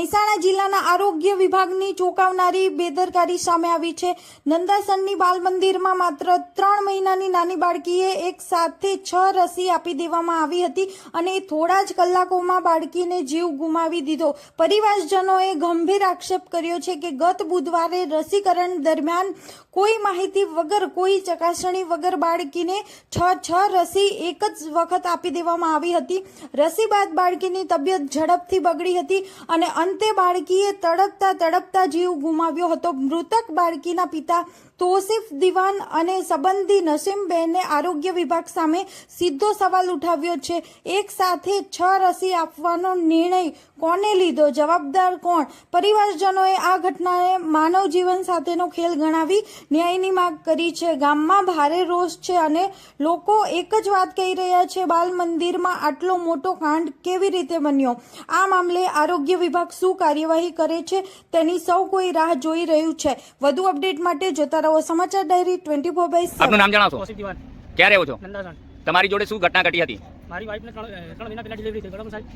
મહેસાણા જિલ્લાના આરોગ્ય વિભાગની ચોંકાવનારી બેદરકારી સામે આવી છે. નંદાસનની બાલ મંદિરમાં માત્ર ત્રણ મહિનાની નાની બાળકીએ એક સાથે છ રસી આપી દેવામાં આવી હતી અને થોડા જ કલાકોમાં બાળકીને જીવ ગુમાવી દીધો. પરિવારજનોએ ગંભીર આક્ષેપ કર્યો છે કે ગત બુધવારે રસીકરણ દરમિયાન કોઈ માહિતી વગર, કોઈ ચકાસણી વગર બાળકીને છ છ રસી એક જ વખત આપી દેવામાં આવી હતી. રસી બાદ બાળકીની તબિયત ઝડપથી બગડી હતી અને અંતે બાળકીએ તડપતા તડપતા જીવ ગુમાવ્યો હતો. મૃતક બાળકીના પિતા તોસીફ દિવાન અને સંબંધી નસીમબેને આરોગ્ય વિભાગ સામે સીધો સવાલ ઉઠાવ્યો છે. એક સાથે છ રસી આપવાનો નિર્ણય કોને લીધો? જવાબદાર કોણ? પરિવારજનોએ આ ઘટનાને માનવ જીવન સાથેનો ખેલ ગણાવી ન્યાયની માંગ કરી છે. ગામમાં ભારે રોષ છે અને લોકો એક જ વાત કહી રહ્યા છે, બાલ મંદિરમાં આટલો મોટો કાંડ કેવી રીતે બન્યો? આ મામલે આરોગ્ય વિભાગ શું કાર્યવાહી કરે છે? તેની સૌ કોઈ રાહ જોઈ રહ્યું છે. વધુ અપડેટ માટે જોતા રહો સમાચાર ડાયરી ટ્વેન્ટી ફોર બાય આપનું નામ જણાવશો? કૌશિક દિવાન ક્યાં રહો છો? નંદાસણ. તમારી જોડે શું ઘટના ઘટી હતી? મારી વાઈફને ત્રણ ત્રણ મહિના પહેલાં ડિલિવરી થઈ બરાબર સાહેબ?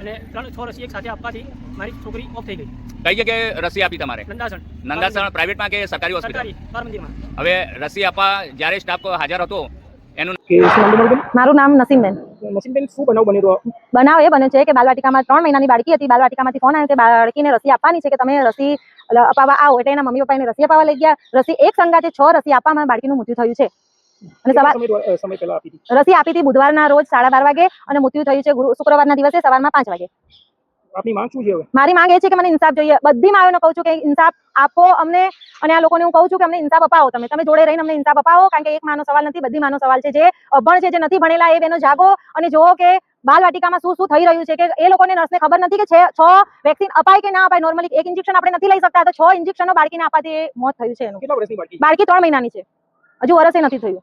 અને ત્રણ છ રસી એક સાથે આપવાથી મારી છોકરી ઓફ થઈ ગઈ. કઈ જગ્યાએ રસી આપી તમારે? નંદાસણ. નંદાસણ પ્રાઇવેટમાં કે સરકારી હોસ્પિટલ સરકારી હવે રસી આપવા જ્યારે સ્ટાફ હાજર હતો એનું કે મારું નામ નસીમબેન. બેન નસીમબેન શું બનાવ બની રહ્યો બનાવ એ બન્યો છે કે બાલવાટિકામાં ત્રણ મહિનાની બાળકી હતી. બાલવાટિકામાંથી ફોન આવ્યો કે બાળકીને રસી આપવાની છે કે તમે રસી અપાવવા આવો એટલે એના મમ્મી પપ્પાને રસી અપાવવા લઈ ગયા. રસી એક સંગાતે છ રસી આપવામાં બાળકીનું મૃત્યુ થયું છે. અને સવાર રસી આપી હતી બુધવારના રોજ સાડા બાર વાગે અને મૃત્યુ થયું છે શુક્રવારના દિવસે સવારમાં પાંચ વાગે. આપની માંગ શું છે મારી માંગ એ છે કે મને ઇન્સાફ જોઈએ. બધી માઓને કહું છું કે ઇન્સાફ આપો અમને. અને આ લોકોને હું કહું છું કે અમને ઇન્સાફ અપાવો તમે. તમે જોડે રહીને અમને ઇન્સાફ અપાવો કારણ કે એક માનો સવાલ નથી બધી માનો સવાલ છે. જે અભણ છે જે નથી ભણેલા એ બેનો જાગો અને જુઓ કે બાલવાટિકામાં શું શું થઈ રહ્યું છે કે એ લોકોને નર્સને ખબર નથી કે છે વેક્સિન અપાય કે ના અપાય. નોર્મલી એક ઇન્જેક્શન આપણે નથી લઈ શકતા. તો છ ઇન્જેક્શનો બાળકીને આપવાથી મોત થયું છે એનું. બાળકી? બાળકી ત્રણ મહિનાની છે. હજુ વરસે નથી થયું.